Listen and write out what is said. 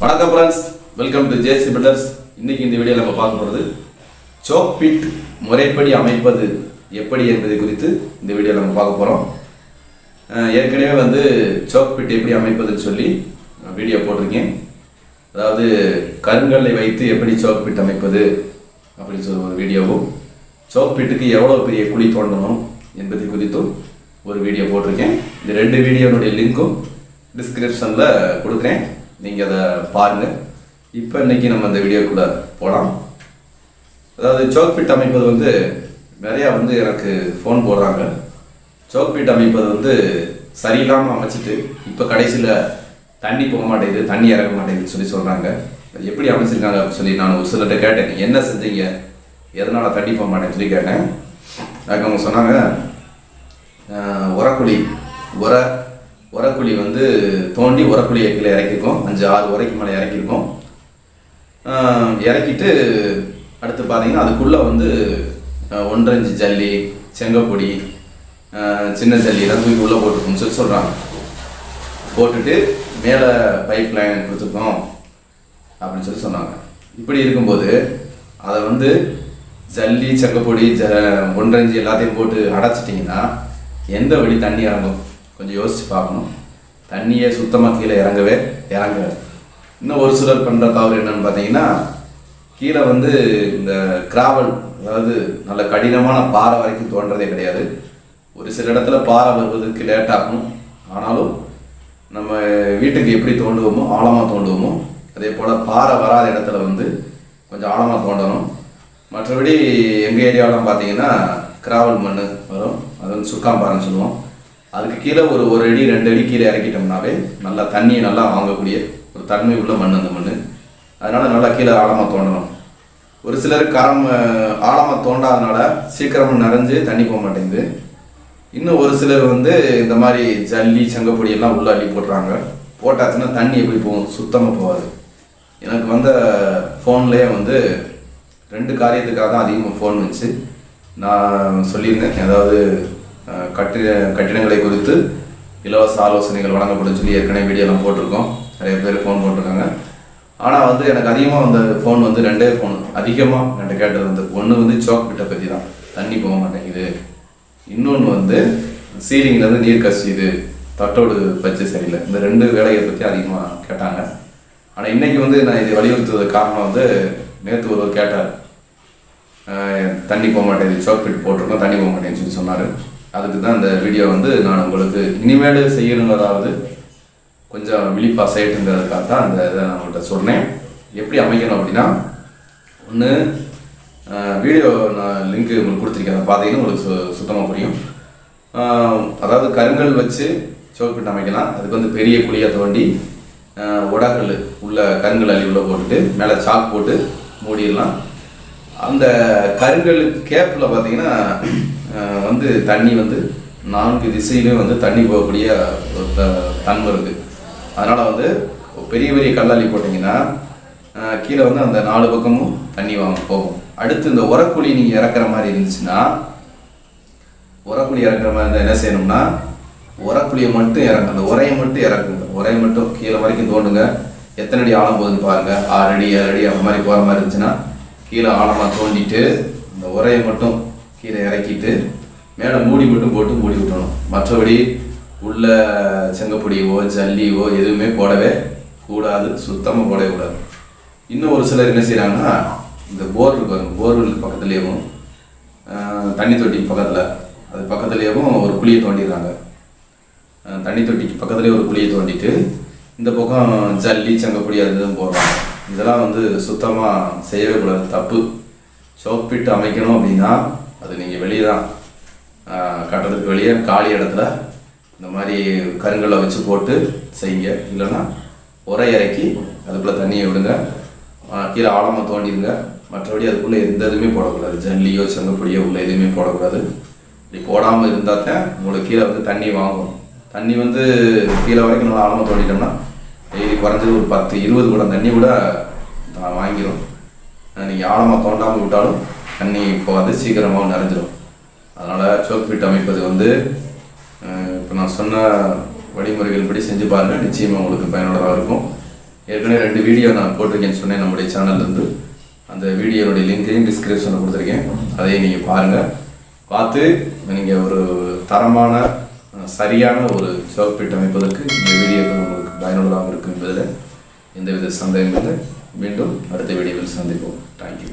வணக்கம் friends welcome to JC builders இன்னைக்கு இந்த வீடியோவில் நம்ம பார்க்க போகிறது சோக் பிட் முறைப்படி அமைப்பது எப்படி என்பது குறித்து இந்த வீடியோவில் நம்ம பார்க்க போகிறோம் ஏற்கனவே வந்து சோக் பிட் எப்படி அமைப்பதுன்னு சொல்லி வீடியோ போட்டிருக்கேன். அதாவது கருங்கல்லை வைத்து எப்படி சோக் பிட் அமைப்பது அப்படின்னு சொல்லி ஒரு வீடியோவும் சோக் பிட்டுக்கு எவ்வளோ பெரிய குழி தோண்டணும் என்பது குறித்தும் ஒரு வீடியோ போட்டிருக்கேன். இந்த ரெண்டு வீடியோனுடைய லிங்க்கும் டிஸ்கிரிப்ஷனில் கொடுக்குறேன். நீங்கள் அதை பாருங்கள் இப்போ இன்னைக்கு நம்ம இந்த வீடியோக்குள்ளே போகலாம் அதாவது சோக் பிட் அமைப்பது வந்து நிறையா வந்து எனக்கு ஃபோன் போடுறாங்க. சோக் பிட் அமைப்பது வந்து சரியில்லாமல் அமைச்சிட்டு இப்போ கடைசியில் தண்ணி போக மாட்டேங்குது தண்ணி இறங்க மாட்டேங்குதுன்னு சொல்லி சொல்கிறாங்க எப்படி அமைச்சிருக்காங்க அப்படின்னு சொல்லி நான் ஒரு சிலர்கிட்ட கேட்டேன். என்ன செஞ்சீங்க? எதனால் தண்ணி போக மாட்டேன்னு சொல்லி கேட்டேன். அதுக்கு அவங்க சொன்னாங்க உரக்குழி உர உரக்குழி வந்து தோண்டி உரக்குழியை கீழே இறக்கிருக்கோம். அஞ்சு ஆறு உரைக்கு மேலே இறக்கிருக்கோம். இறக்கிட்டு அடுத்து பார்த்தீங்கன்னா அதுக்குள்ளே வந்து ஒன்றஞ்சு ஜல்லி செங்கப்பொடி சின்ன ஜல்லி எல்லாம் தூக்கி உள்ளே போட்டுருக்கோம்னு சொல்லி சொல்கிறாங்க போட்டுட்டு மேலே பைப் லைன் கொடுத்துருக்கோம் அப்படின்னு சொல்லி சொன்னாங்க. இப்படி இருக்கும்போது அதை வந்து ஜல்லி செங்கப்பொடி ஜ ஒன்றஞ்சு எல்லாத்தையும் போட்டு அடைச்சிட்டிங்கன்னா எந்த வழி தண்ணி இறங்கும்? கொஞ்சம் யோசித்து பார்க்கணும். தண்ணியே சுத்தமாக கீழே இறங்கவே இறங்காது இன்னும் ஒரு சிலர் பண்ணுற தவறு என்னன்னு பார்த்தீங்கன்னா கீழே வந்து இந்த கிராவல் அதாவது நல்ல கடினமான பாறை வரைக்கும் தோன்றதே கிடையாது. ஒரு சில இடத்துல பாறை வருவதற்கு லேட் ஆகும். ஆனாலும் நம்ம வீட்டுக்கு எப்படி தோண்டுவோமோ ஆழமாக தோண்டுவோமோ அதே போல் பாறை வராத இடத்துல வந்து கொஞ்சம் ஆழமாக தோண்டணும். மற்றபடி எங்கள் ஏரியாவெலாம் பார்த்தீங்கன்னா கிராவல் மண் வரும். அது வந்து சுக்காம்பாறைன்னு சொல்லுவோம். அதுக்கு கீழே ஒரு ஒரு அடி ரெண்டு அடி கீழே இறக்கிட்டோம்னாவே நல்லா தண்ணியை நல்லா வாங்கக்கூடிய ஒரு தன்மை உள்ள மண் அந்த மண் அதனால் நல்லா கீழே ஆழமாக தோண்டணும். ஒரு சிலர் கரம் ஆழமாக தோண்டாதனால சீக்கிரமாக நிறைஞ்சு தண்ணி போக மாட்டேங்குது. இன்னும் ஒரு சிலர் வந்து இந்த மாதிரி ஜல்லி செங்கப்பொடி எல்லாம் உள்ள அள்ளி போடுறாங்க போட்டாச்சுன்னா தண்ணி எப்படி போகும் சுத்தமாக போகாது. எனக்கு வந்த ஃபோன்லேயே வந்து ரெண்டு காரியத்துக்காக தான் அதிகமாக ஃபோன் வந்துச்சு நான் சொல்லியிருந்தேன். அதாவது கட்டிட கட்டிடங்களை குறித்து இலவச ஆலோசனைகள் வழங்கப்படும் சொல்லி ஏற்கனவே வீடியோலாம் போட்டிருக்கோம். நிறைய பேர் ஃபோன் போட்டிருக்காங்க. ஆனால் வந்து எனக்கு அதிகமாக வந்த ஃபோன் வந்து ரெண்டே ஃபோன் அதிகமாக என்கிட்ட கேட்டது வந்து ஒன்று வந்து சோக் பிட்டை பற்றி தான் தண்ணி போக மாட்டேங்குது. இன்னொன்று வந்து சீலிங்லேருந்து நீர் கசியுது. தட்டோடு பச்சை சரியில்லை. இந்த ரெண்டு வேலையை பற்றி அதிகமாக கேட்டாங்க. ஆனால் இன்றைக்கி வந்து நான் இதை வலியுறுத்துறது காரணம் வந்து நேற்று ஒருவர் கேட்டார். தண்ணி போக மாட்டேங்குது. சோக் பிட் போட்டிருக்கோம். தண்ணி போக மாட்டேங்குன்னு சொல்லி சொன்னார். அதுக்கு தான் இந்த வீடியோ வந்து நான் உங்களுக்கு இனிமேல் செய்யணுங்கிறதாவது கொஞ்சம் விழிப்பாக செய்யட்டுங்கிறதுக்காக தான் அந்த இதை நான் உங்கள்கிட்ட சொன்னேன். எப்படி அமைக்கணும் அப்படின்னா ஒன்று வீடியோ நான் லிங்க் உங்களுக்கு கொடுத்துருக்கேன். அதை பார்த்தீங்கன்னா உங்களுக்கு சு சுத்தமாக புரியும். அதாவது கருங்கல் வச்சு சோப்பிட்டு அமைக்கலாம். அதுக்கு வந்து பெரிய குழியை தோண்டி உடகல் உள்ள கருங்கல் அள்ளி உள்ள போட்டுட்டு மேலே சாக் போட்டு மூடிடலாம். அந்த கருங்கல் கேப்பில் பார்த்தீங்கன்னா வந்து தண்ணி வந்து நான்கு திசையிலையும் வந்து தண்ணி போகக்கூடிய ஒரு தன்மை இருக்குது அதனால் வந்து பெரிய பெரிய கல்லாளி போட்டிங்கன்னா கீழே வந்து அந்த நாலு பக்கமும் தண்ணி வாங்க போகும். அடுத்து இந்த உரக்குழி நீங்கள் இறக்குற மாதிரி இருந்துச்சுன்னா உரக்குழி இறக்குற மாதிரி இருந்தால் என்ன செய்யணும்னா உரக்குழியை மட்டும் இறங்க அந்த உரையை மட்டும் இறக்குங்க. உரையை மட்டும் கீழே வரைக்கும் தோண்டுங்க. எத்தனை அடி ஆழம் போகுதுன்னு பாருங்கள் ஆறு அடி ஏழு அடி அந்த மாதிரி போகிற மாதிரி இருந்துச்சுன்னா கீழே ஆழமாக தோண்டிட்டு இந்த உரையை மட்டும் கீழே இறக்கிட்டு மேலே மூடி மட்டும் போட்டு மூடி விட்டணும் மற்றபடி உள்ள செங்கப்பொடியவோ ஜல்லியோ எதுவுமே போடவே கூடாது சுத்தமாக போடவே கூடாது. இன்னும் ஒரு சிலர் என்ன செய்கிறாங்கன்னா இந்த போர் இருக்கும் போர்வெல் பக்கத்துலேயும் தண்ணி தொட்டி பக்கத்தில். அது பக்கத்துலேயும் ஒரு குழியை தோண்டிடுறாங்க. தண்ணி தொட்டிக்கு பக்கத்துலேயே ஒரு குழியை தோண்டிட்டு இந்த பக்கம் ஜல்லி செங்கப்பொடி அது இதுன்னு போடுறாங்க. இதெல்லாம் வந்து சுத்தமாக செய்யவே கூடாது தப்பு. சோப்பிட்டு அமைக்கணும் அப்படின்னா அது நீங்கள் வெளியே தான் ஆஹ், கட்டடத்துக்கு வெளியே காலி இடத்துல இந்த மாதிரி கருங்கல்லை வச்சு போட்டு செய்யுங்க. இல்லைன்னா உரை இறக்கி அதுக்குள்ளே தண்ணியை விடுங்க. கீழே ஆழமாக தோண்டிடுங்க. மற்றபடி அதுக்குள்ளே எந்த இதுவுமே போடக்கூடாது. ஜல்லியோ செங்கப்பொடியோ உள்ள எதுவுமே போடக்கூடாது. இப்படி போடாமல் இருந்தால் தான் உங்களுக்கு கீழே வந்து தண்ணி வாங்கும். தண்ணி வந்து கீழே வரைக்கும் நல்லா ஆழமாக தோண்டிட்டோம்னா டெய்லி குறைஞ்சது ஒரு பத்து இருபது குடம் தண்ணி கூட நான் வாங்கிடும் நீங்கள் ஆழமாக தோண்டாமல் விட்டாலும் தண்ணி போகாது சீக்கிரமாக நிறைஞ்சிடும் அதனால் சோக் பிட் அமைப்பது வந்து இப்போ நான் சொன்ன வழிமுறைகள் படி செஞ்சு பாருங்கள் நிச்சயமாக உங்களுக்கு பயனுள்ளதாக இருக்கும். ஏற்கனவே ரெண்டு வீடியோ நான் போட்டிருக்கேன்னு சொன்னேன் நம்முடைய சேனல்லேருந்து. அந்த வீடியோனுடைய லிங்கையும் டிஸ்கிரிப்ஷனில் கொடுத்துருக்கேன். அதையும் நீங்கள் பாருங்கள் பார்த்து நீங்கள் ஒரு தரமான சரியான ஒரு சோக் சோப்பிட்டு அமைப்பதற்கு இந்த வீடியோக்கள் உங்களுக்கு பயனுள்ளதாக இருக்கும் என்பதில் எந்தவித சந்தேகம் இல்லை. மீண்டும் அடுத்த வீடியோவில் சந்திப்போம். தேங்க்யூ